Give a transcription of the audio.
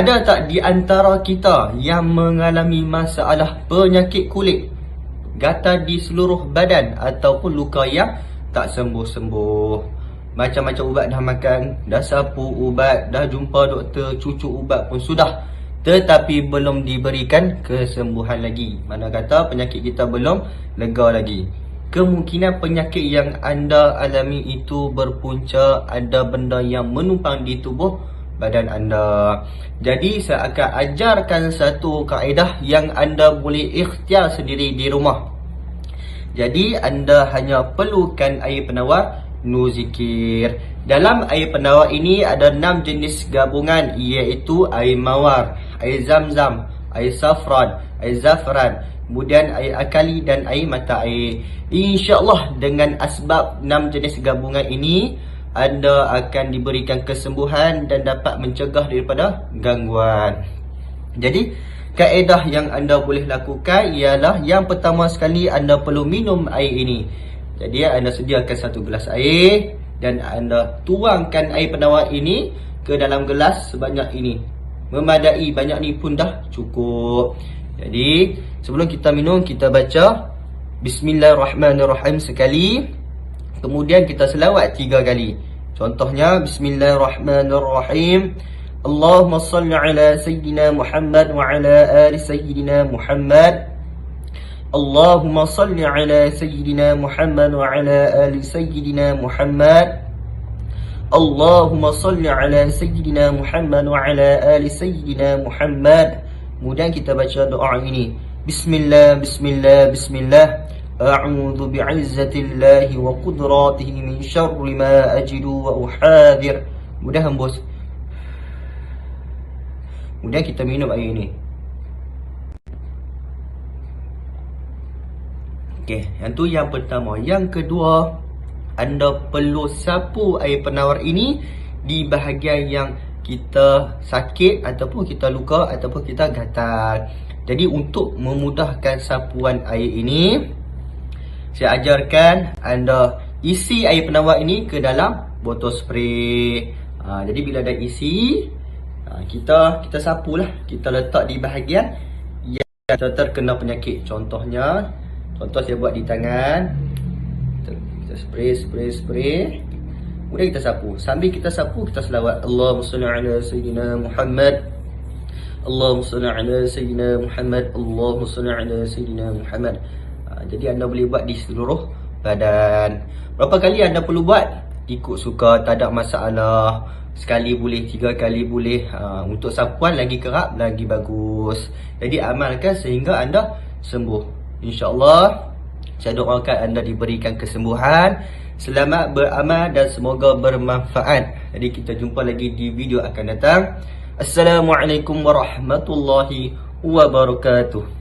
Ada tak di antara kita yang mengalami masalah penyakit kulit? Gatal di seluruh badan ataupun luka yang tak sembuh-sembuh. Macam-macam ubat dah makan, dah sapu ubat, dah jumpa doktor, cucuk ubat pun sudah. Tetapi belum diberikan kesembuhan lagi. Mana kata penyakit kita belum lega lagi. Kemungkinan penyakit yang anda alami itu berpunca ada benda yang menumpang di tubuh badan anda. Jadi saya akan ajarkan satu kaedah yang anda boleh ikhtiar sendiri di rumah. Jadi anda hanya perlukan air penawar Nuzikir. Dalam air penawar ini ada enam jenis gabungan iaitu air mawar, air zam-zam, air safran, air zafran, kemudian air akali dan air mata air. InsyaAllah dengan asbab enam jenis gabungan ini anda akan diberikan kesembuhan dan dapat mencegah daripada gangguan. Jadi, kaedah yang anda boleh lakukan ialah yang pertama sekali anda perlu minum air ini. Jadi anda sediakan satu gelas air dan anda tuangkan air penawar ini ke dalam gelas sebanyak ini. Memadai banyak ni pun dah cukup. Jadi sebelum kita minum kita baca Bismillahirrahmanirrahim sekali. Kemudian kita selawat tiga kali. Contohnya Bismillahirrahmanirrahim. Allahumma salli ala Sayyidina Muhammad wa ala ala Sayyidina Muhammad. Allahumma salli ala Sayyidina Muhammad wa ala ala Sayyidina Muhammad. Allahumma salli ala Sayyidina Muhammad wa ala ala Sayyidina Muhammad. Kemudian kita baca doa ini. Bismillah, Bismillah, Bismillah. أعوذ بعزة الله وقدراته من شر ما أجد وأحاذر Mudah hembus Kemudian kita minum air ini Okey, yang tu yang pertama. Yang kedua, anda perlu sapu air penawar ini di bahagian yang kita sakit ataupun kita luka ataupun kita gatal. Jadi untuk memudahkan sapuan air ini, saya ajarkan anda isi air penawar ini ke dalam botol spray. Ha, jadi bila dah isi, ha, kita kita sapulah, kita letak di bahagian yang terkena penyakit. Contohnya Contoh saya buat di tangan. Kita, kita spray, spray, spray. Kemudian kita sapu. Sambil kita sapu, kita selawat. Allahumma salli ala Sayyidina Muhammad. Allahumma salli ala Sayyidina Muhammad. Allahumma salli ala Sayyidina Muhammad. ha, Jadi anda boleh buat di seluruh badan. Berapa kali anda perlu buat? Ikut suka, tak ada masalah. Sekali boleh, tiga kali boleh. Ha, Untuk sapuan lagi kerap, lagi bagus. Jadi amalkan sehingga anda sembuh. InsyaAllah Saya doakan anda diberikan kesembuhan. Selamat beramal dan semoga bermanfaat. Jadi kita jumpa lagi di video akan datang. Assalamualaikum warahmatullahi wabarakatuh